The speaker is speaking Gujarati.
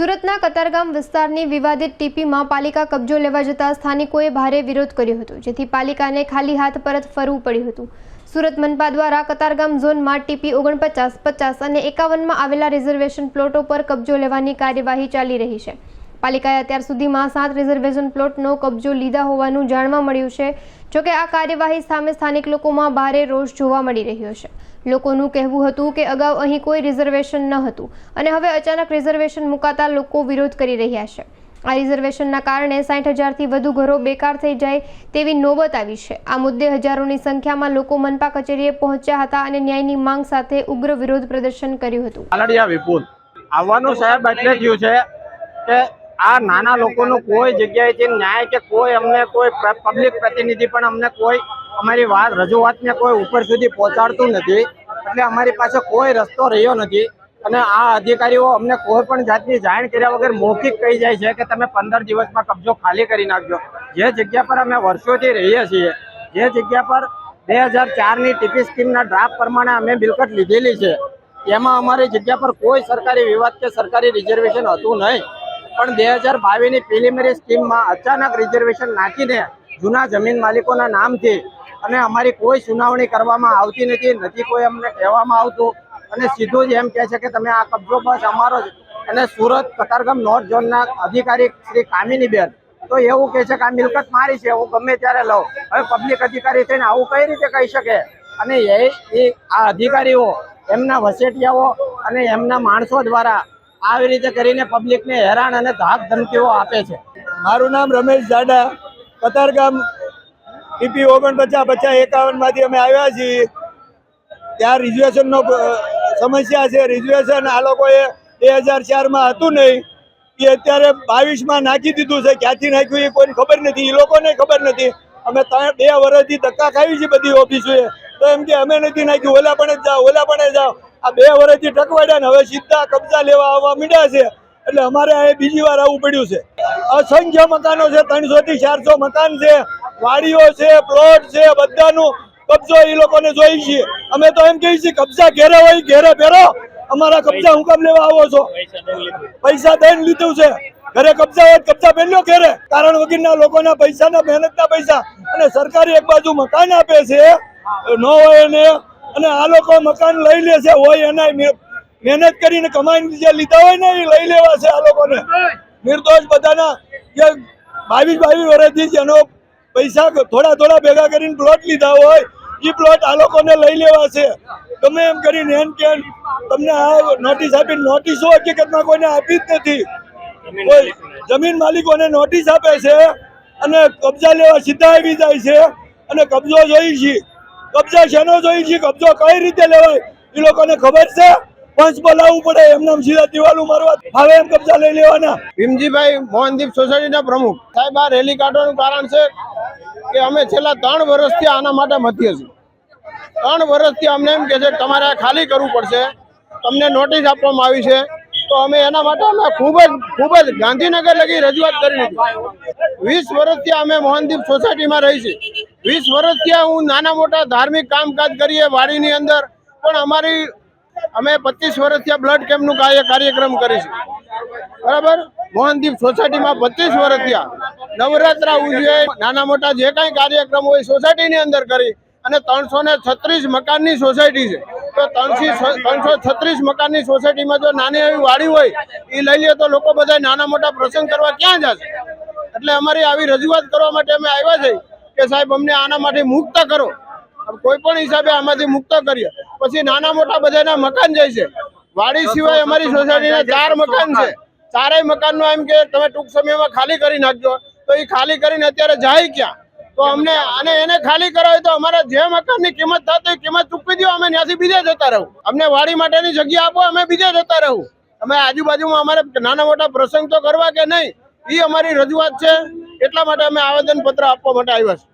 સુરતના કતારગામ વિસ્તારની વિવાદિત ટીપીમાં પાલિકા કબજો લેવા જતા સ્થાનિકોએ ભારે વિરોધ કર્યો હતો, જેથી પાલિકાને ખાલી હાથ પરત ફરવું પડ્યું હતું. સુરત મનપા દ્વારા કતારગામ ઝોનમાં ટીપી ઓગણપચાસ, પચાસ અને એકાવનમાં આવેલા રિઝર્વેશન પ્લોટો પર કબજો લેવાની કાર્યવાહી ચાલી રહી છે. પાલિકાએ અત્યાર સુધીમાં સાત રિઝર્વેશન પ્લોટનો કબજો લીધા હોવાનું જાણવા મળ્યું છે, જોકે આ કાર્યવાહી સામે સ્થાનિક લોકોમાં ભારે રોષ જોવા મળી રહ્યો છે. લોકોનું કહેવું હતું કે અગાઉ અહીં કોઈ રિઝર્વેશન ન હતું. અને હવે અચાનક રિઝર્વેશન મુકાતા લોકો વિરોધ કરી રહ્યા છે. આ રિઝર્વેશનના કારણે સાઠ હજારથી વધુ ઘરો બેકાર થઈ જાય તેવી નોબત આવી છે. આ મુદ્દે હજારોની સંખ્યામાં લોકો મનપા કચેરીએ પહોંચ્યા હતા અને ન્યાયની માંગ સાથે ઉગ્ર વિરોધ પ્રદર્શન કર્યું હતું. વિપુલ, આવવાનું સાહેબ એટલે થયું છે કે આ નાના લોકોનું કોઈ જગ્યાએથી ન્યાય કે કોઈ અમને કોઈ પબ્લિક પ્રતિનિધિ પણ અમને કોઈ અમારી વાત, રજૂઆતને કોઈ ઉપર સુધી પહોંચાડતું નથી. એટલે અમારી પાસે કોઈ રસ્તો રહ્યો નથી. અને આ અધિકારીઓ અમને કોઈ પણ જાતની જાણ કર્યા વગર મૌખિક કહી જાય છે કે તમે પંદર દિવસમાં કબજો ખાલી કરી નાખજો. જે જગ્યા પર અમે વર્ષોથી રહીએ છીએ, જે જગ્યા પર બે હજાર ચારની ટીપી સ્કીમના ડ્રાફ્ટ પ્રમાણે અમે મિલકત લીધેલી છે, એમાં અમારી જગ્યા પર કોઈ સરકારી વિવાદ કે સરકારી રિઝર્વેશન હતું નહીં. પણ બે હજાર બાવીસની પ્રિલિમિનરી સ્કીમમાં અચાનક રિઝર્વેશન નાખીને જૂના જમીન માલિકોના નામથી અને અમારી કોઈ સુનાવણી કરવામાં આવતી નથી નથી કોઈ અમને કહેવામાં આવતું. અને સીધું જ એમ કહે છે કે તમે આ કબજો બસ અમારો જ. અને સુરત કતારગામ નોર્થ ઝોનના અધિકારી શ્રી કામિનીબેન, તો એવું કહે છે કે આ મિલકત મારી છે, હું ગમે ત્યારે લઉં. હવે પબ્લિક અધિકારી થઈને આવું કઈ રીતે કહી શકે? અને એ આ અધિકારીઓ, એમના વસેટિયાઓ અને એમના માણસો દ્વારા આવી રીતે કરીને પબ્લિકને હેરાન અને ધાક ધમકીઓ આપે છે. મારું નામ રમેશ જાડા, કતારગામ ટીપી ઓગણપચાસ પચાસ એકાવનમાંથી અમે આવ્યા છીએ. ત્યાં રિઝર્વેશનનો સમસ્યા છે. રિઝર્વેશન આ લોકોએ બે હજાર ચારમાં હતું નહીં. એ અત્યારે બાવીસમાં નાખી દીધું છે. ક્યાંથી નાખ્યું એ કોઈને ખબર નથી. એ લોકોને ખબર નથી. અમે ત્રણ બે વર્ષથી ધક્કા ખાવી છે બધી ઓફિસોએ. તો એમ કે અમે નથી નાખ્યું. ઓલા પણ જાઓ ઓલા પણ જાઓ. આ બે વર્ષથી ટકવાડ્યા ને હવે સીધા કબજા લેવા આવવા મીડ્યા છે. એટલે અમારે આ બીજી વાર આવવું પડ્યું છે. અસંખ્ય મકાનો છે. ત્રણસો થી ચારસો મકાન છે. વાડીઓ છે પ્લોટ છે, બધાનું કબજો એ લોકોને જોઈ છીએ. અમે તો એમ કહીએ છીએ, કબજા ઘેરે હોય, ઘેરે પહેરો અમારા કબજા હું કામ લેવા આવો છો? પૈસા દઈને લીધું છે. ઘરે કબજા હોય કબજા પહેર્યો ઘેરે. કારણ વગરના લોકોના પૈસાના, મહેનતના પૈસા. અને સરકારી એક બાજુ મકાન આપે છે. ન હોય એને. અને આ લોકો મકાન લઈ લે છે, હોય એના મહેનત કરીને કમાઈને જે લીધા હોય ને એ લઈ લેવા છે આ લોકોને. નિર્દોષ બધાના જે બાવીસ બાવીસ વર્ષથી જેનો પૈસા થોડા થોડા ભેગા કરીને પ્લોટ લીધા હોય એ પ્લોટ આ લોકોને લઈ લેવા છે. તમે એમ કરીને એમ કે તમને આ નોટિસ આપી નોટિસો હકીકતમાં કોઈને આપી જ નથી. કોઈ જમીન માલિકોને નોટિસ આપે છે અને કબજા લેવા સીધા આવી જાય છે અને કબજો જોઈ છે. કબજા શેનો જોઈ છે? કબજો કઈ રીતે લેવાય? એ લોકોને ખબર છે? પંચ બોલાવવું પડે એમના સીધા દિવાલું મારવા. હવે એમ કબજા લઈ લેવાના. ભીમજીભાઈ મોહનદીપ સોસાયટીના પ્રમુખ. સાહેબ, આ રેલી કાઢવાનું કારણ છે કે અમે છેલ્લા ત્રણ વર્ષથી આના માટે મથીએ છીએ. ત્રણ વર્ષથી અમને એમ કે છે તમારે આ ખાલી કરવું પડશે. તમને નોટિસ આપવામાં આવી છે. તો અમે એના માટે અમે ખૂબ જ ખૂબ જ ગાંધીનગર લગી રજૂઆત કરી હતી. વીસ વર્ષથી અમે મોહનદીપ સોસાયટીમાં રહી છીએ. વીસ વર્ષથી હું નાના મોટા ધાર્મિક કામકાજ કરીએ વાડીની અંદર. પણ અમારી અમે પચીસ વર્ષથી બ્લડ કેમ્પનું કાર્ય કાર્યક્રમ કરીશું. બરાબર? મોહનદીપ સોસાયટીમાં પચીસ વર્ષ થયા નવરાત્રા ઉજવે. નાના મોટા જે કાંઈ કાર્યક્રમ હોય સોસાયટીની અંદર કરી અને ત્રણસો ને છત્રીસ મકાનની સોસાયટી છે. તો ત્રણસો ત્રણસો છત્રીસ મકાનની સોસાયટીમાં જો નાની એવી વાડી હોય એ લઈ લે તો લોકો બધા નાના મોટા પ્રસંગ કરવા ક્યાં જશે? એટલે અમારી આવી રજૂઆત કરવા માટે અમે આવ્યા છે કે સાહેબ અમને આના માટે મુક્ત કરો. કોઈ પણ હિસાબે આમાંથી મુક્ત કરીએ. પછી નાના મોટા બધાના મકાન જાય છે. વાડી સિવાય અમારી સોસાયટીના ચાર મકાન છે. ચારેય મકાનનો એમ કે તમે ટૂંક સમયમાં ખાલી કરી નાખજો. તો એ ખાલી કરીને અત્યારે જાય ક્યાં? તો અમને અને એને ખાલી કરાવે તો અમારે જે મકાનની કિંમત થતી કિંમત ચૂકવી દો, અમે ત્યાંથી બીજે જતા રહું. અમને વાડી માટેની જગ્યા આપો, અમે બીજે જતા રહું. અમે આજુબાજુમાં અમારે નાના મોટા પ્રસંગ તો કરવા કે નહીં એ અમારી રજૂઆત છે. એટલા માટે અમે આવેદન પત્ર આપવા માટે આવ્યા છીએ.